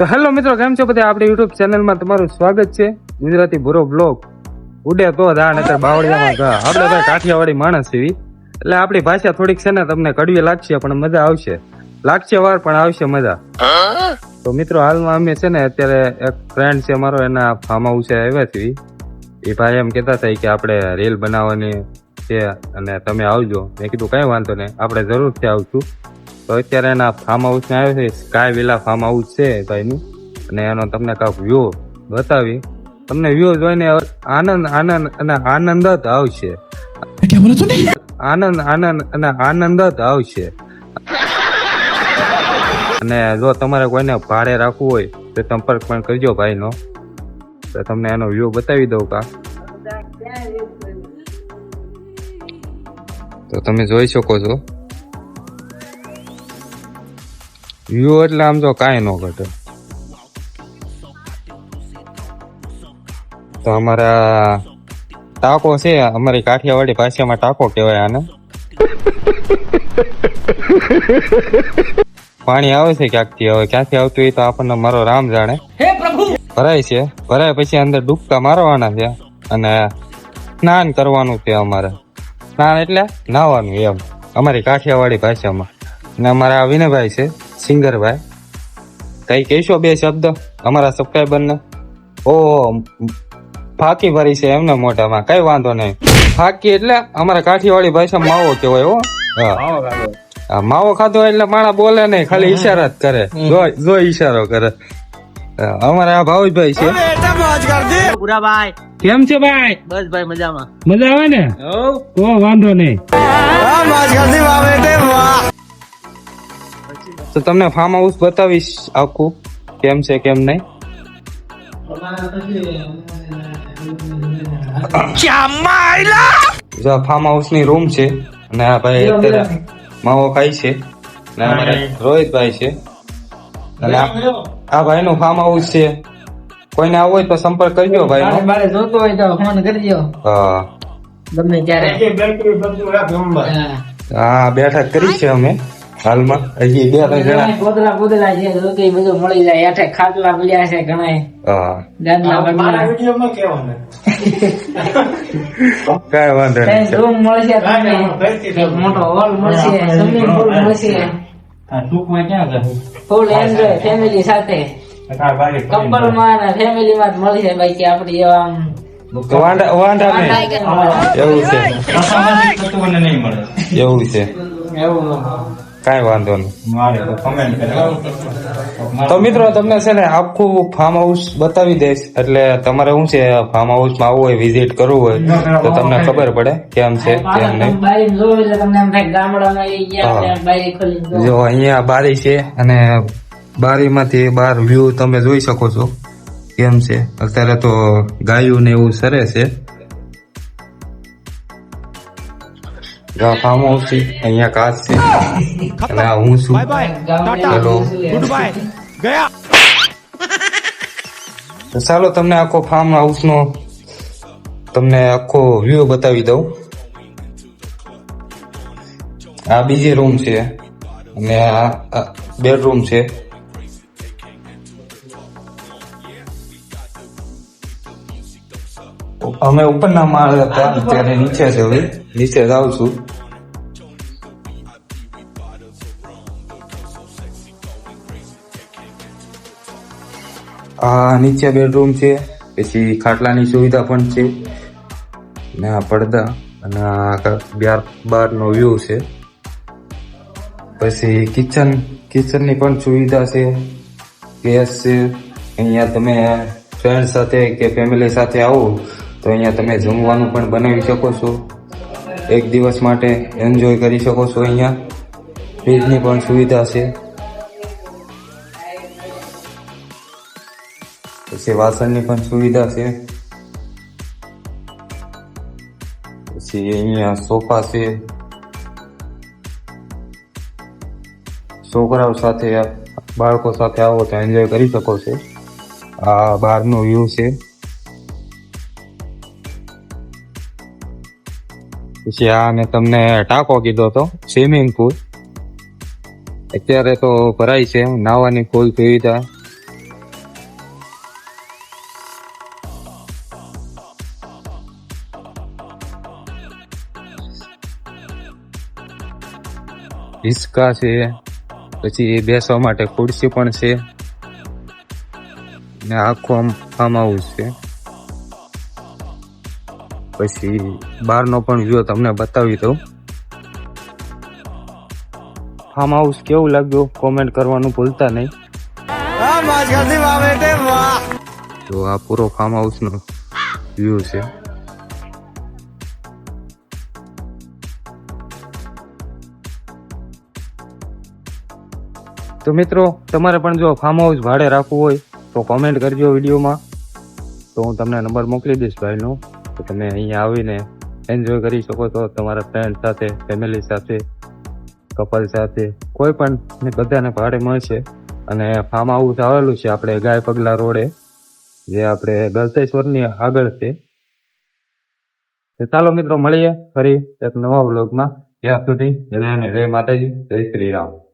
તો હેલો મિત્રો કેમ છો બધા? આપણી યુટ્યુબ ચેનલમાં તમારું સ્વાગત છે. ગુજરાતી ભૂરો બ્લોગ. ઉડે તો ધા નતર બાવળિયામાં ઘા આપણે ભાઈ કાઠિયાવાડી માણસ એવી એટલે આપણી ભાષા થોડીક છે ને તમને કડવી લાગશે પણ મજા આવશે. લાગશે વાર પણ આવશે મજા. તો મિત્રો હાલમાં અમે છે ને અત્યારે એક ફ્રેન્ડ છે મારો એના ફાર્મ હાઉસે આવ્યા છીએ. એ ભાઈ એમ કહેતા હતા કે આપણે રીલ બનાવવાની છે અને તમે આવજો. મેં કીધું કઈ વાંધો નહીં. આપણે જરૂરથી આવશું. તો અત્યારે એના ફાર્મ હાઉસ ને આવ્યો છે સ્કાય વિલા ફાર્મ હાઉસ છે ભાઈનું. અને એનો તમને કાંક વ્યૂ બતાવી. તમને વ્યૂ જોઈને આનંદ આનંદ અને આનંદ જ આવશે. આનંદ આનંદ અને આનંદ જ આવશે. અને જો તમારે કોઈને ભાડે રાખવું હોય, તો સંપર્ક પણ કરજો ભાઈનો. તો તમને એનો વ્યૂ બતાવી દઉં કા. તો તમે જોઈ શકો છો. વ્યૂ એટલે આમ તો કાંઈ ન ઘટે. તો અમારા ટાકો છે અમારી કાઠિયાવાડી ભાષામાં ટાકો કહેવાય આને. પાણી આવે છે ક્યાંકથી? હવે ક્યાંથી આવતું હોય તો આપણને મારો રામ જાણે. ભરાય છે. ભરાય પછી અંદર ડૂબકા મારવાના છે અને સ્નાન કરવાનું છે અમારે. સ્નાન એટલે નાવાનું એમ. અમારી કાઠિયાવાડી ભાષામાં. અને અમારા વિનયભાઈ છે. સિંગરભાઈ કઈ કહેશો બે શબ્દ અમારા સબસ્ક્રાઈબરને ઓ ફાકી ભરી છે એમને મોઢામાં કઈ વાંધો નહીં. ફાકી એટલે અમારા કાઠિયાવાડી ભાષામાં માવો કહેવાય હો. હા. હા, માવો ખાધો એટલે માણા બોલે નહીં ખાલી ઈશારા જ કરે. જો જો ઈશારો કરે. અમારા આ ભાવભાઈ છે. પૂરા ભાઈ કેમ છે ભાઈ? બસ ભાઈ મજામાં. મજા આવે ને ઓ વાંધો નહીં. તો તમને ફાર્મ હાઉસ બતાવીશ આખું કેમ છે કેમ નહીં? જો ફાર્મ હાઉસની રૂમ છે અને આ ભાઈ અત્યારે માવો ખાય છે અને અમારે રોહિતભાઈ છે. અને આ આ ભાઈ નું ફાર્મ હાઉસ છે. કોઈને આવવું હોય તો સંપર્ક કરજો ભાઈ મારે જોતો હોય તો ફોન કરજો. હા. ગમે ત્યારે. હા બેઠક કરી છે અમે. હાલમાં? હજી બે ત્રણ જણા? કોદલા કોદલા છે રોટી બધું મળી જાય. હેઠે ખાટલા મળ્યા છે ઘણા હા. ગાદલા પડ્યા કઈ વાંધો નહીં રૂમ મળશે તમને. મોટો હોલ મળશે સ્વિમિંગ પુલ મળશે. ફૂલ એન્જોય ફેમિલી સાથે. કપલમાં અને ફેમિલી માં જ મળશે કે આપડી એવા વાંધા વાંધા નહીં. એવું છે. એવું છે. એવું. કાંઈ વાંધો નહીં. તો મિત્રો તમને છે ને આખું ફાર્મ હાઉસ બતાવી દઈશ. એટલે તમારે શું છે ફાર્મ હાઉસમાં આવવું હોય વિઝિટ કરવું હોય તો તમને ખબર પડે કેમ છે કેમ નહીં. જો અહીંયા બારી છે અને બારીમાંથી બહાર વ્યૂ તમે જોઈ શકો છો કેમ છે. અત્યારે તો ગાયું ને એવું સરે છે. જો ફાર્મ છે અહીંયા કાચ છે. અને આ હું છું. હેલો. શું છે? તો ચાલો તમને આખો ફાર્મ હાઉસ નો તમને આખો વ્યૂ બતાવી દઉં. આ બીજી રૂમ છે. અને આ બેડરૂમ છે. અમે ઉપરના માળ હતા અત્યારે નીચે છે હવે નીચે જાઉં છું. આ નીચે બેડરૂમ છે પછી ખાટલાની સુવિધા પણ છે. ને આ પડદા અને આ બાર બારનો વ્યૂ છે. પછી કિચન કિચનની પણ સુવિધા છે ગેસ છે. અહીંયા તમે ફ્રેન્ડ સાથે કે ફેમિલી સાથે આવો તો અહીંયા તમે જમવાનું પણ બનાવી શકો છો. એક દિવસ માટે એન્જોય કરી શકો છો અહીંયા. ફ્રીજની પણ સુવિધા છે. પછી વાસણની પણ સુવિધા છે. પછી અહીંયા સોફા છે. છોકરાઓ સાથે, બાળકો સાથે આવો તો એન્જોય કરી શકો છો. આ બહારનો વ્યૂ છે. પછી આને તમને ટાંકો કીધો તો સ્વિમિંગ પુલ અત્યારે તો ભરાય છે નાવાની કુલ સુવિધા. હિસકા છે, પછી એ બેસવા માટે ખુરશી પણ છે. ને આખું આમ ફાર્મ હાઉસ છે. પછી બહારનો પણ વ્યૂ તમને બતાવી દઉં. ફાર્મ હાઉસ કેવું લાગ્યું? કોમેન્ટ કરવાનું ભૂલતા નહીં. તો આ પૂરો ફાર્મ હાઉસનો વ્યૂ છે. તો મિત્રો તમારે પણ જો ફાર્મ હાઉસ ભાડે રાખવું હોય તો કોમેન્ટ કરજો વિડીયોમાં. તો હું તમને નંબર મોકલી દઈશ ભાઈનો. તો તમે અહીંયા આવીને એન્જોય કરી શકો છો તમારા ફ્રેન્ડ સાથે ફેમિલી સાથે કપલ સાથે. કોઈ પણ બધાને ભાડે મળશે. અને ફાર્મ હાઉસ આવેલું છે આપણે ગાય પગલા રોડે, જે આપણે ગલતેશ્વરની આગળ છે. ચાલો મિત્રો, મળીએ ફરી એક નવા બ્લોગમાં ત્યાં સુધી જય માતાજી, જય શ્રી રામ.